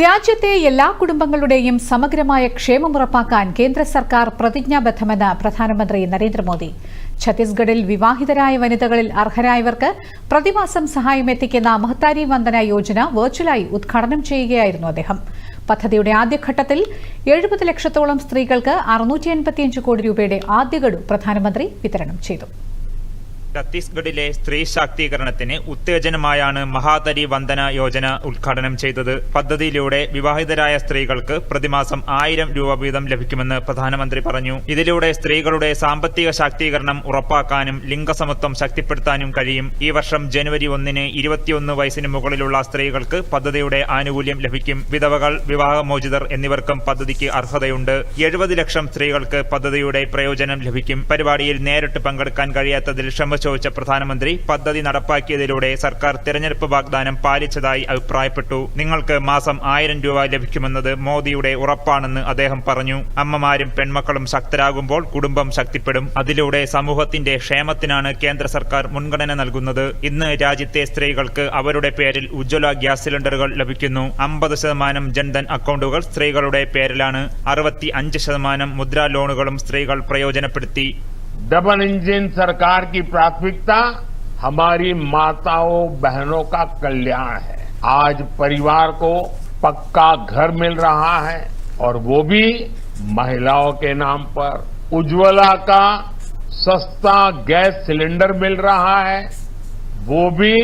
രാജ്യത്തെ എല്ലാ കുടുംബങ്ങളുടെയും സമഗ്രമായ ക്ഷേമം ഉറപ്പാക്കാൻ കേന്ദ്ര സർക്കാർ പ്രതിജ്ഞാബദ്ധമെന്ന് പ്രധാനമന്ത്രി നരേന്ദ്രമോദി. ഛത്തീസ്ഗഡിൽ വിവാഹിതരായ വനിതകളിൽ അർഹരായവർക്ക് പ്രതിമാസം സഹായം എത്തിക്കുന്ന മഹത്താരി വന്ദന യോജന വെർച്വലായി ഉദ്ഘാടനം ചെയ്യുകയായിരുന്നു അദ്ദേഹം. പദ്ധതിയുടെ ആദ്യഘട്ടത്തിൽ എഴുപത് ലക്ഷത്തോളം സ്ത്രീകൾക്ക് അറുന്നൂറ്റി കോടി രൂപയുടെ ആദ്യഗഡു പ്രധാനമന്ത്രി വിതരണം ചെയ്തു. ഛത്തീസ്ഗഡിലെ സ്ത്രീ ശാക്തീകരണത്തിന് ഉത്തേജനമായാണ് മഹാതരി വന്ദന യോജന ഉദ്ഘാടനം ചെയ്തത്. പദ്ധതിയിലൂടെ വിവാഹിതരായ സ്ത്രീകൾക്ക് പ്രതിമാസം ആയിരം രൂപ വീതം ലഭിക്കുമെന്ന് പ്രധാനമന്ത്രി പറഞ്ഞു. ഇതിലൂടെ സ്ത്രീകളുടെ സാമ്പത്തിക ശാക്തീകരണം ഉറപ്പാക്കാനും ലിംഗസമത്വം ശക്തിപ്പെടുത്താനും കഴിയും. ഈ വർഷം ജനുവരി ഒന്നിന് ഇരുപത്തിയൊന്ന് വയസ്സിന് മുകളിലുള്ള സ്ത്രീകൾക്ക് പദ്ധതിയുടെ ആനുകൂല്യം ലഭിക്കും. വിധവകൾ വിവാഹമോചിതർ എന്നിവർക്കും പദ്ധതിക്ക് അർഹതയുണ്ട്. എഴുപത് ലക്ഷം സ്ത്രീകൾക്ക് പദ്ധതിയുടെ പ്രയോജനം ലഭിക്കും. പരിപാടിയിൽ നേരിട്ട് പങ്കെടുക്കാൻ കഴിയാത്തതിൽ ക്ഷമ ചോദിച്ച പ്രധാനമന്ത്രി പദ്ധതി നടപ്പാക്കിയതിലൂടെ സർക്കാർ തെരഞ്ഞെടുപ്പ് വാഗ്ദാനം പാലിച്ചതായി അഭിപ്രായപ്പെട്ടു. നിങ്ങൾക്ക് മാസം ആയിരം രൂപ ലഭിക്കുമെന്നത് മോദിയുടെ ഉറപ്പാണെന്ന് അദ്ദേഹം പറഞ്ഞു. അമ്മമാരും പെൺമക്കളും ശക്തരാകുമ്പോൾ കുടുംബം ശക്തിപ്പെടും. അതിലൂടെ സമൂഹത്തിന്റെ ക്ഷേമത്തിനാണ് കേന്ദ്ര സർക്കാർ മുൻഗണന നൽകുന്നത്. ഇന്ന് രാജ്യത്തെ സ്ത്രീകൾക്ക് അവരുടെ പേരിൽ ഉജ്ജ്വല ഗ്യാസ് സിലിണ്ടറുകൾ ലഭിക്കുന്നു. അമ്പത് ശതമാനം ജൻധൻ അക്കൗണ്ടുകൾ സ്ത്രീകളുടെ പേരിലാണ്. അറുപത്തി അഞ്ച് ശതമാനം മുദ്രാ ലോണുകളും സ്ത്രീകൾ പ്രയോജനപ്പെടുത്തി. डबल इंजन सरकार की प्राथमिकता, हमारी माताओं, बहनों का कल्याण है। आज परिवार को पक्का घर मिल रहा है और वो भी महिलाओं के नाम पर। उज्ज्वला का सस्ता गैस सिलेंडर मिल रहा है, वो भी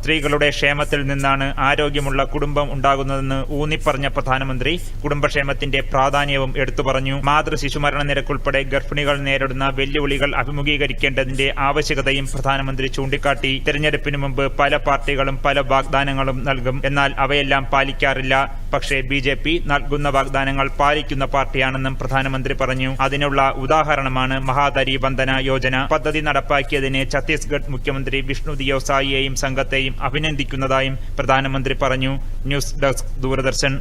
സ്ത്രീകളുടെ ക്ഷേമത്തിൽ നിന്നാണ് ആരോഗ്യമുള്ള കുടുംബം ഉണ്ടാകുന്നതെന്ന് ഊന്നിപ്പറഞ്ഞ പ്രധാനമന്ത്രി കുടുംബക്ഷേമത്തിന്റെ പ്രാധാന്യവും എടുത്തു പറഞ്ഞു. മാതൃ ശിശുമരണ നിരക്കുൾപ്പെടെ ഗർഭിണികൾ നേരിടുന്ന വെല്ലുവിളികൾ അഭിമുഖീകരിക്കേണ്ടതിന്റെ ആവശ്യകതയും പ്രധാനമന്ത്രി ചൂണ്ടിക്കാട്ടി. തെരഞ്ഞെടുപ്പിന് മുമ്പ് പല പാർട്ടികളും പല വാഗ്ദാനങ്ങളും നൽകും. എന്നാൽ അവയെല്ലാം പാലിക്കാറില്ല. പക്ഷേ ബി ജെ പി നൽകുന്ന വാഗ്ദാനങ്ങൾ പാലിക്കുന്ന പാർട്ടിയാണെന്നും പ്രധാനമന്ത്രി പറഞ്ഞു. അതിനുള്ള ഉദാഹരണമാണ് മഹാദരി വന്ദന യോജന. പദ്ധതി നടപ്പാക്കിയതിനെ ഛത്തീസ്ഗഡ് മുഖ്യമന്ത്രി വിഷ്ണു ദിയോ സായിയെയും സംഘത്തെയും അഭിനന്ദിക്കുന്നതായും പ്രധാനമന്ത്രി പറഞ്ഞു. News desk Doordarshan.